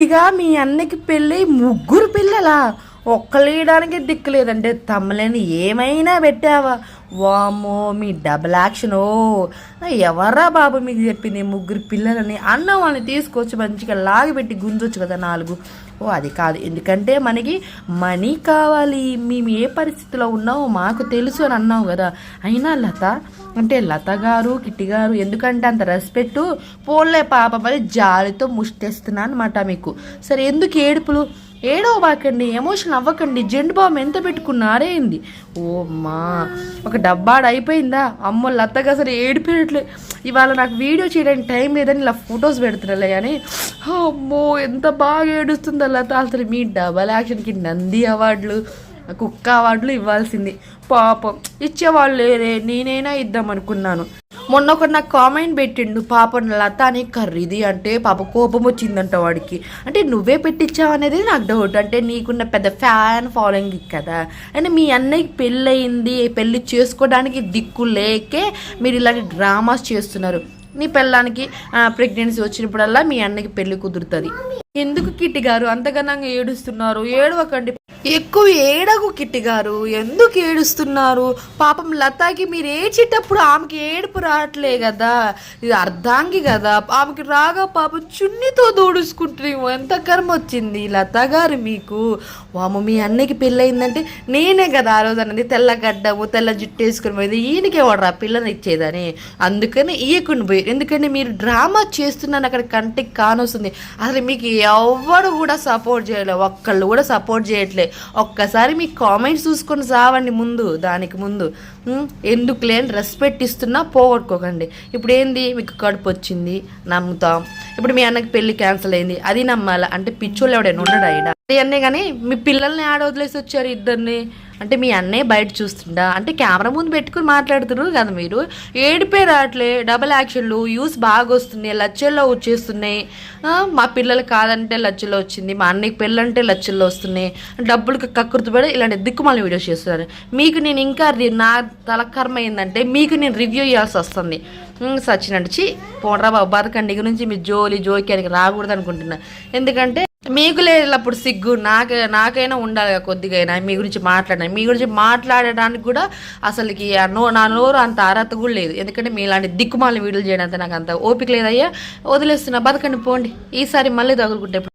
ఇక మీ అన్నకి పెళ్ళి ముగ్గురు పిల్లలా? ఒక్కలేయడానికి దిక్కు లేదంటే ఏమైనా పెట్టావా? వామ్మో మీ డబుల్ యాక్షన్ ఓ. ఎవరా బాబు మీకు చెప్పింది? ముగ్గురు పిల్లలని అన్న వాళ్ళని తీసుకొచ్చి మంచిగా లాగిపెట్టి గుంజొచ్చు కదా నాలుగు. ఓ అది కాదు. ఎందుకంటే మనకి మనీ కావాలి. మేము ఏ పరిస్థితిలో ఉన్నామో మాకు తెలుసు అని అన్నావు కదా. అయినా లత అంటే లత గారు కిట్టి గారు ఎందుకంటే అంత రెస్పెక్ట్ పోలే పాప మరి జాలితో ముష్టేస్తున్నా అనమాట మీకు. సరే ఎందుకు ఏడుపులు? ఏడవబాకండి ఎమోషన్ అవ్వకండి జెండు బామ్ ఎంత పెట్టుకున్నారే ఏంది? ఓ మా ఒక డబ్బాడు అయిపోయిందా? అమ్మో లత్తగా అసలు ఏడిపోయినట్లే. ఇవాళ నాకు వీడియో చేయడానికి టైం లేదని ఇలా ఫొటోస్ పెడుతున్నాలే కానీ అమ్మో ఎంత బాగా ఏడుస్తుందో లత. అసలు మీ డబల్ యాక్షన్కి నంది అవార్డులు కుక్క అవార్డులు ఇవ్వాల్సింది. పాపం ఇచ్చేవాళ్ళు లేరే నేనైనా ఇద్దాం అనుకున్నాను. మొన్న ఒకటి నాకు కామెంట్ పెట్టిండు పాప లత అని కర్రీది అంటే పాప కోపం వచ్చిందంట వాడికి. అంటే నువ్వే పెట్టించావు అనేది నాకు డౌట్ అంటే నీకున్న పెద్ద ఫ్యాన్ ఫాలోయింగ్ కదా. అంటే మీ అన్నయ్యకి పెళ్ళయింది పెళ్ళి చేసుకోవడానికి దిక్కు లేకే మీరు ఇలాంటి డ్రామాస్ చేస్తున్నారు. నీ పెళ్ళానికి ప్రెగ్నెన్సీ వచ్చినప్పుడల్లా మీ అన్నకి పెళ్ళి కుదురుతుంది. ఎందుకు కిట్టి గారు? అంతగా ఏడుస్తున్నారు. ఏడవకండి. ఎక్కువ ఏడకు కిట్టి గారు ఎందుకు ఏడుస్తున్నారు? పాపం లతాకి మీరు ఏడ్చేటప్పుడు ఆమెకి ఏడుపు రావట్లే కదా ఇది అర్ధాంగి కదా ఆమెకి రాగా పాపం చున్నితో దూడుచుకుంటున్నాము ఎంత కర్మ వచ్చింది లత గారు మీకు? వామ మీ అన్నకి పెళ్ళయిందంటే నేనే కదా ఆ రోజు అన్నది తెల్ల గడ్డము తెల్ల జుట్టు వేసుకుని పోయింది ఈయనకే వాడరా పిల్లని ఇచ్చేదని. అందుకని ఇయ్యకుండా పోయి ఎందుకంటే మీరు డ్రామా చేస్తున్నాను అక్కడ కంటికి కానొస్తుంది. అసలు మీకు ఎవరు కూడా సపోర్ట్ చేయలేదు ఒక్కళ్ళు కూడా సపోర్ట్ చేయట్లే. ఒక్కసారి మీ కామెంట్స్ చూసుకొని సావండి ముందు దానికి ముందు. ఎందుకు లేని రెస్పెక్ట్ ఇస్తున్నా పోగొట్టుకోకండి. ఇప్పుడు ఏంది? మీకు కడుపు వచ్చింది నమ్ముతాం. ఇప్పుడు మీ అన్నకి పెళ్ళి క్యాన్సిల్ అయింది అది నమ్మాలా? అంటే పిచ్చోళ్ళు ఎవడైనా ఉండడా ఈడ? అది అన్నీ కానీ మీ పిల్లల్ని ఆడ వదిలేసి వచ్చారు ఇద్దరిని. అంటే మీ అన్నయ్య బయట చూస్తుండా అంటే కెమెరా ముందు పెట్టుకుని మాట్లాడుతున్నారు కదా మీరు. ఏడిపే రావట్లే డబల్ యాక్షన్లు యూస్ బాగా వస్తున్నాయి లచ్చల్లో వచ్చేస్తున్నాయి. మా పిల్లలు కాదంటే లచ్చల్లో వచ్చింది మా అన్నయ్యకి పెళ్ళంటే లచ్చల్లో వస్తున్నాయి. డబ్బులకు కక్కుర్తి పడి ఇలాంటి దిక్కుమాల వీడియోస్ చేస్తున్నారు. మీకు నేను ఇంకా రి- నా తలకర్మ ఏంటంటే మీకు నేను రివ్యూ ఇవ్వాల్సి వస్తుంది. సచిన్ సచ్చినట్టు చి పోనరా బాబు బతకండి. నుంచి మీ జోలి జోక్యానికి రాకూడదు అనుకుంటున్నా. ఎందుకంటే మీకు లేదు అప్పుడు సిగ్గు నాకు నాకైనా ఉండాలి కొద్దిగా అయినా మీ గురించి మాట్లాడినా మీ గురించి మాట్లాడడానికి కూడా అసలుకి నో నా నోరు అంత అర్హత కూడా లేదు. ఎందుకంటే మీ ఇలాంటి దిక్కుమాల వీడియోలు చేయడానికి నాకు అంత ఓపిక లేదయ్యా. వదిలేస్తున్నా. బతకండి పోండి. ఈసారి మళ్ళీ తగులుకుంటే